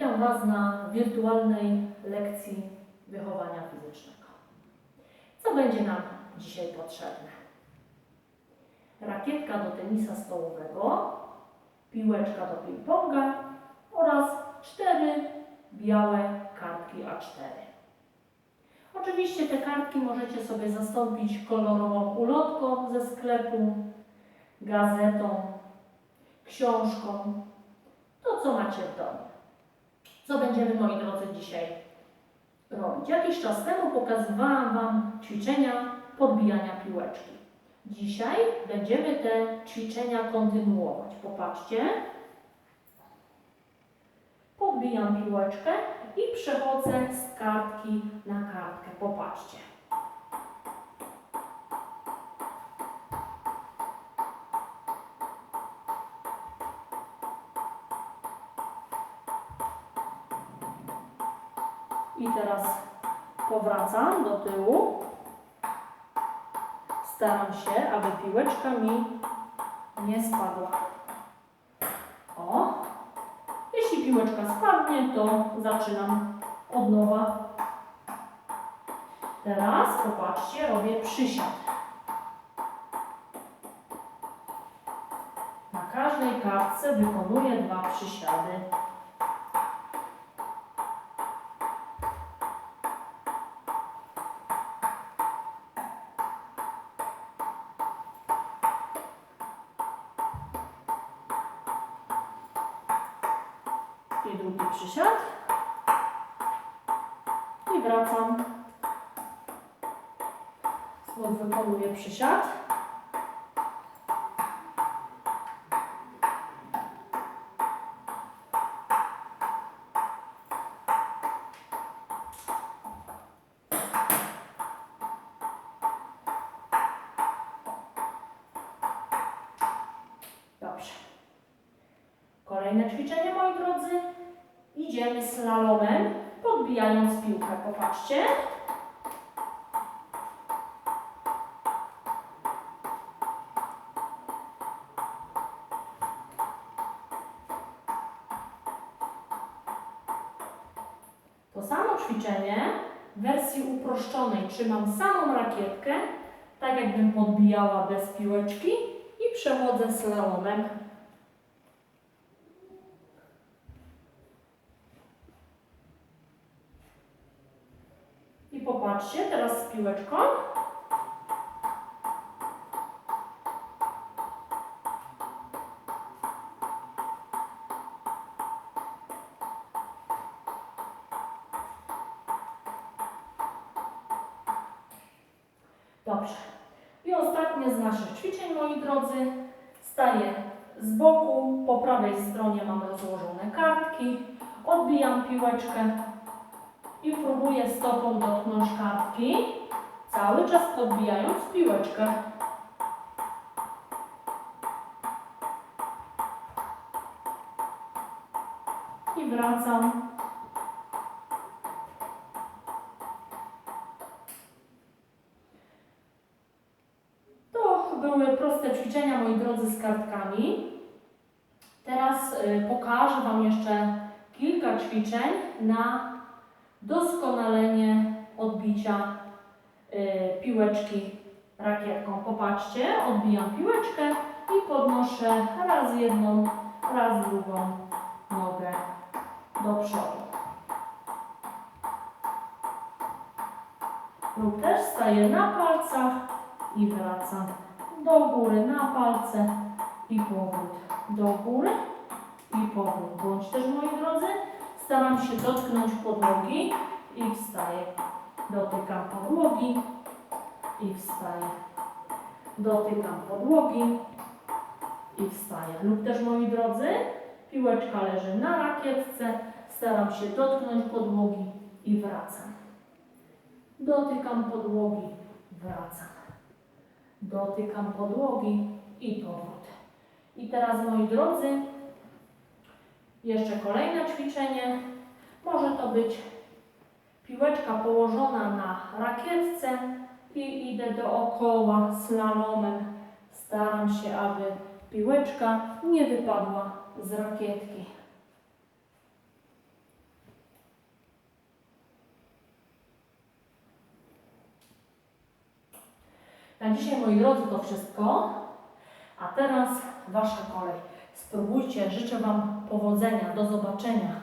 Witam Was na wirtualnej lekcji wychowania fizycznego. Co będzie nam dzisiaj potrzebne? Rakietka do tenisa stołowego, piłeczka do ping-ponga oraz cztery białe kartki A4. Oczywiście te kartki możecie sobie zastąpić kolorową ulotką ze sklepu, gazetą, książką, to co macie w domu. Co będziemy, moi drodzy, dzisiaj robić? Jakiś czas temu pokazywałam Wam ćwiczenia podbijania piłeczki. Dzisiaj będziemy te ćwiczenia kontynuować. Popatrzcie. Podbijam piłeczkę i przechodzę z kartki na kartkę. Popatrzcie. I teraz powracam do tyłu. Staram się, aby piłeczka mi nie spadła. O! Jeśli piłeczka spadnie, to zaczynam od nowa. Teraz popatrzcie, robię przysiad. Na każdej kartce wykonuję dwa przysiady. I drugi przysiad i wracam. Znów wykonuję przysiad. Dobrze. Kolejne ćwiczenie, moi drodzy. Idziemy slalomem, podbijając piłkę. Popatrzcie. To samo ćwiczenie w wersji uproszczonej. Trzymam samą rakietkę, tak jakbym podbijała bez piłeczki i przechodzę slalomem I popatrzcie teraz z piłeczką. Dobrze. I ostatnie z naszych ćwiczeń, moi drodzy. Staję z boku, po prawej stronie mam rozłożone kartki. Odbijam piłeczkę i próbuję stopą dotknąć kartki, cały czas podbijając piłeczkę. I wracam. To były proste ćwiczenia, moi drodzy, z kartkami. Teraz y, pokażę Wam jeszcze kilka ćwiczeń na doskonalenie odbicia y, piłeczki rakietką. Popatrzcie, odbijam piłeczkę i podnoszę raz jedną, raz drugą nogę do przodu. Lub też staję na palcach i wracam do góry na palce i powrót do góry i powrót. Bądź też moi drodzy, Staram się dotknąć podłogi i wstaję. Dotykam podłogi i wstaję. Dotykam podłogi i wstaję. Lub też moi drodzy, piłeczka leży na rakietce. Staram się dotknąć podłogi i wracam. Dotykam podłogi, wracam. Dotykam podłogi i powrót. I teraz moi drodzy, jeszcze kolejne ćwiczenie. Może to być piłeczka położona na rakietce i idę dookoła slalomem. Staram się, aby piłeczka nie wypadła z rakietki. Na dzisiaj, moi drodzy, to wszystko. A teraz Wasza kolej. Spróbujcie, życzę Wam powodzenia. Do zobaczenia.